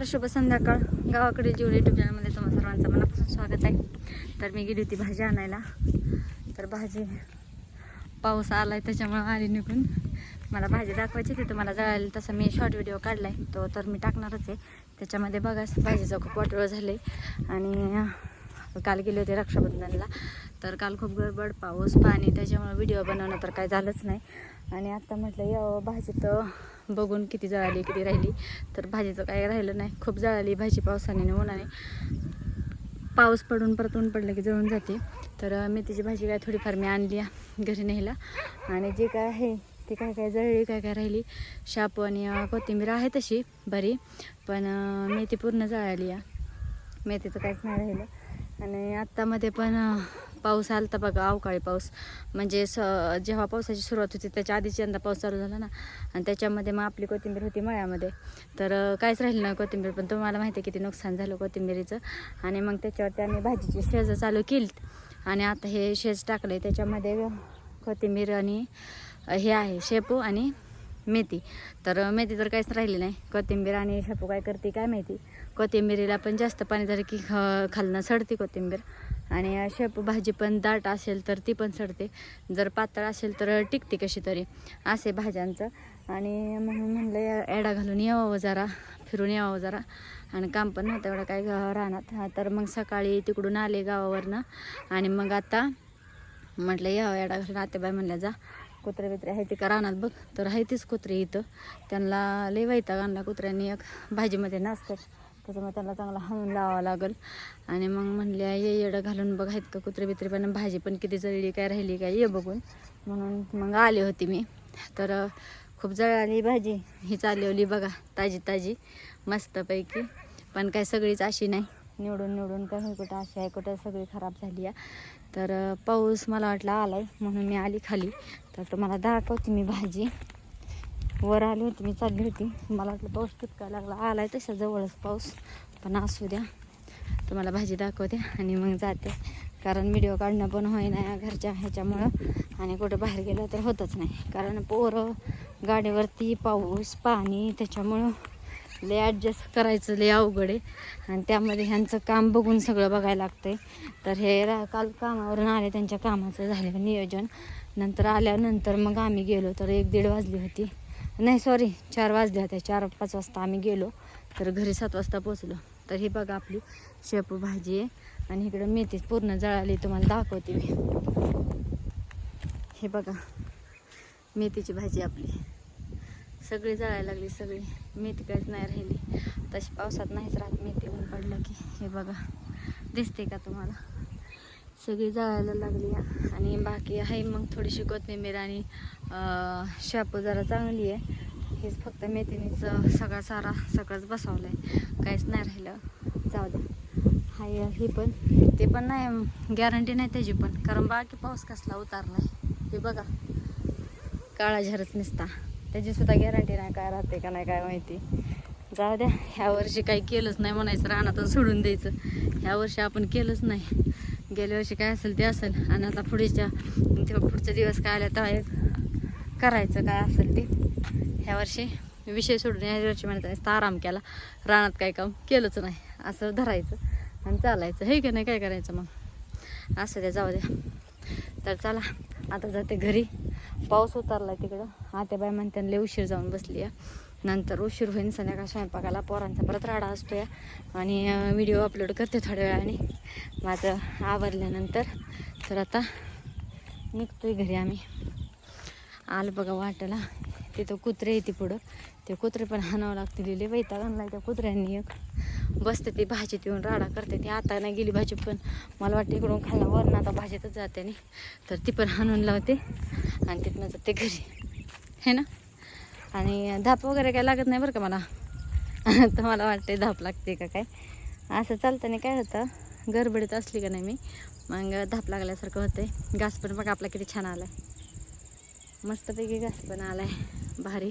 नमस्कार शुभ संध्याकाळ गावाकडे जीवन युट्यूब चॅनलमध्ये तुम्हा सर्वांचं मनापासून स्वागत आहे. तर मी गेली होती भाजी आणायला. तर भाजी पाऊस आला आहे त्याच्यामुळं आली निघून. मला भाजी दाखवायची होती तुम्हाला जळाली. तसा मी शॉर्ट व्हिडिओ काढला आहे तो तर मी टाकणारच आहे. त्याच्यामध्ये बघा भाजीचं खूप वाटोळं झालं आहे आणि काल गेले होते रक्षाबंधनला. तर काल खूप गडबड पाऊस पाणी त्याच्यामुळे व्हिडिओ बनवणं तर काय झालंच नाही. आणि आत्ता म्हटलं या भाजी तर बघून किती जळाली किती राहिली. तर भाजीचं काय राहिलं नाही. खूप जळाली भाजी पावसाने उन्हाने. पाऊस पडून परत ऊन पडलं की जळून जाते. तर मेथीची भाजी काय थोडीफार मी आणली घरी न्यायला. आणि जे काय आहे ते काय काय जळली काय काय राहिली. शाप आणि कोथिंबीर आहे तशी बरी. पण मेथी पूर्ण जळाली या मेथीचं काहीच नाही राहिलं. आणि आत्तामध्ये पण पाऊस आला तर बघा अवकाळी पाऊस. म्हणजे स जेव्हा पावसाची सुरुवात होती त्याच्या आधीच यंदा पाऊस चालू झाला ना. आणि त्याच्यामध्ये मग आपली कोथिंबीर होती मळ्यामध्ये. तर काहीच राहिलं नाही कोथिंबीर पण तुम्हाला माहिती आहे किती नुकसान झालं कोथिंबीरीचं. आणि मग त्याच्यावरती आम्ही भाजीची शेज चालू केली आणि आता हे शेज टाकले त्याच्यामध्ये कोथिंबीर आणि हे आहे शेपू आणि मेथी. तर मेथी तर काहीच राहिली नाही. कोथिंबीर आणि शेपू काय करते काय माहिती? कोथिंबीरीला पण जास्त पाणी झालं की ख खालनं सडते कोथिंबीर आणि शेप भाजी पण दाट असेल तर ती पण सडते. जर पातळ असेल तर टिकते कशी तरी. असे भाज्यांचं. आणि म्हणून म्हणलं या- एडा घालून यावं जरा फिरून यावं जरा. आणि काम पण नव्हतं एवढं काय राहणार हा, तर मग सकाळी तिकडून आले गावावरनं. आणि मग आता म्हटलं यावं एडा घालून. आतेबाई म्हणल्या जा कुत्रे बित्रे आहे ते का रानात बघ. तर आहे तीच कुत्रे इथं. त्यांना लय वैताग आणला कुत्र्यांनी. एक भाजीमध्ये नसतात त्याच्यामुळे त्यांना चांगला हाणून लावावं लागल. आणि मग म्हणल्या ये येडं घालून बघ आहेत का कुत्रे बित्रे पण भाजी पण किती जळली काय राहिली काय ये बघून. म्हणून मग आले होती मी. तर खूप जळाली भाजी. ही चालवली बघा ताजी ताजी मस्तपैकी. पण काय सगळीच अशी नाही. निवडून निवडून काही कुठं अशी आहे कुठं सगळी खराब झाली आहे. तर पाऊस मला वाटला आलाय म्हणून मी आली खाली. तर तुम्हाला दाखवते मी भाजी. वर आली होती मी चालली होती. मला वाटलं पाऊस कितका लागला. आलाय तसा जवळच पाऊस पण असू द्या. तुम्हाला भाजी दाखवते आणि मग जाते. कारण व्हिडिओ काढणं पण होईना या घरच्या ह्याच्यामुळं. आणि कुठं बाहेर गेलं तर होतच नाही. कारण पोरं गाडीवरती पाऊस पाणी त्याच्यामुळं ले ॲडजस्ट करायचं ले अवघड आहे. आणि त्यामध्ये ह्यांचं काम बघून सगळं बघायला लागतंय. तर हे रा काल कामावरून आले त्यांच्या कामाचं झालं नियोजन. नंतर आल्यानंतर मग आम्ही गेलो तर एक दीड वाजली होती. नाही सॉरी चार वाजले होते. चार पाच वाजता आम्ही गेलो. तर घरी सात वाजता पोचलो तर हे बघा आपली शेपू भाजी आहे. आणि इकडं मेथी पूर्ण जळाली. तुम्हाला दाखवते मी. हे बघा मेथीची भाजी आपली. सगळी जळायला लागली सगळी. मेथी काहीच नाही राहिली. तशी पावसात नाहीच राहत मेथी ऊन पडलं की. हे बघा दिसते का तुम्हाला? सगळी जळायला लागली आहे. आणि बाकी आहे मग थोडीशी कोथिंबीर आणि अं, शापू जरा चांगली आहे. हेच फक्त मेथीनीच सगळा सारा सगळंच बसवलं आहे काहीच नाही राहिलं. जाऊ द्या हाय हे पण. ते पण नाही गॅरंटी नाही त्याची पण. कारण बाकी पाऊस कसला उतारला आहे हे बघा. काळा झरच नसता. त्याचीसुद्धा गॅरंटी नाही काय राहते का नाही काय माहिती. जाऊ द्या. ह्या वर्षी काही केलंच नाही म्हणायचं. रानातून सोडून द्यायचं. ह्या वर्षी आपण केलंच नाही. गेल्या वर्षी काय असेल ते असेल. आणि आता पुढच्या तेव्हा पुढचा दिवस काय आला तेव्हा एक करायचं काय असेल ते. ह्या वर्षी विषय सोडून ह्या वर्षी म्हणायचं नुसता आराम केला. रानात काय काम केलंच नाही. असं धरायचं आणि चालायचं. हे की नाही काय करायचं मग? असं द्या जाऊ द्या. तर चला आता जाते घरी. पाऊस उतरला तिकडं. आत्याबाई म्हणते लय उशीर जाऊन बसली आहे नंतर उशीर होईन संध्याकाळ स्वयंपाकाला पोरांचा परत राडा असतो या आणि व्हिडिओ अपलोड करते थोड्या वेळाने. माझं आवरल्यानंतर. तर आता निघतोय घरी आम्ही. आलं बघा वाटला. तिथं कुत्रे येते पुढं. ते कुत्रे पण हाणावं लागते लिहिले वैताग आणला त्या कुत्र्यांनी एक. बसते ती भाजीत येऊन राडा करते. ती आता नाही गेली भाजी पण मला वाटतं इकडून खाल्ला. वरण आता भाजीतच जाते आणि तर ती पण हाणून लावते. आणि तिथनं जाते घरी. है ना? आणि धाप वगैरे काय लागत नाही बरं का मला. तर मला वाटते धाप लागते का काय. असं चालताना काय होतं. गडबडीत असली का नाही मी. मग धाप लागल्यासारखं होते घास पण बघा आपला किती छान आला आहे मस्तपैकी घास पण आला आहे भारी.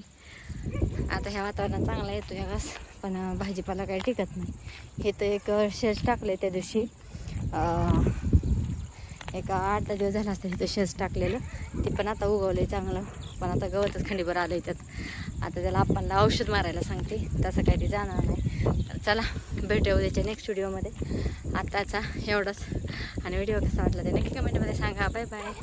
आता ह्या वातावरणात चांगला येतो ह्या घास. पण भाजीपाला काही टिकत नाही. हे तर एक शेज टाकले त्या दिवशी. एक आठ दिवस झाला असतं तिथं शेज टाकलेलं. ते पण आता उगवलं चांगलं. पण आता गवतच खंडीभर आलं त्यात. आता त्याला आपणला औषध मारायला सांगते. तसं काही ते जाणार नाही. चला भेटू उद्याच्या नेक्स्ट व्हिडिओमध्ये आताचा एवढंच. आणि व्हिडिओ कसा वाटला ते नक्की कमेंटमध्ये सांगा. Bye bye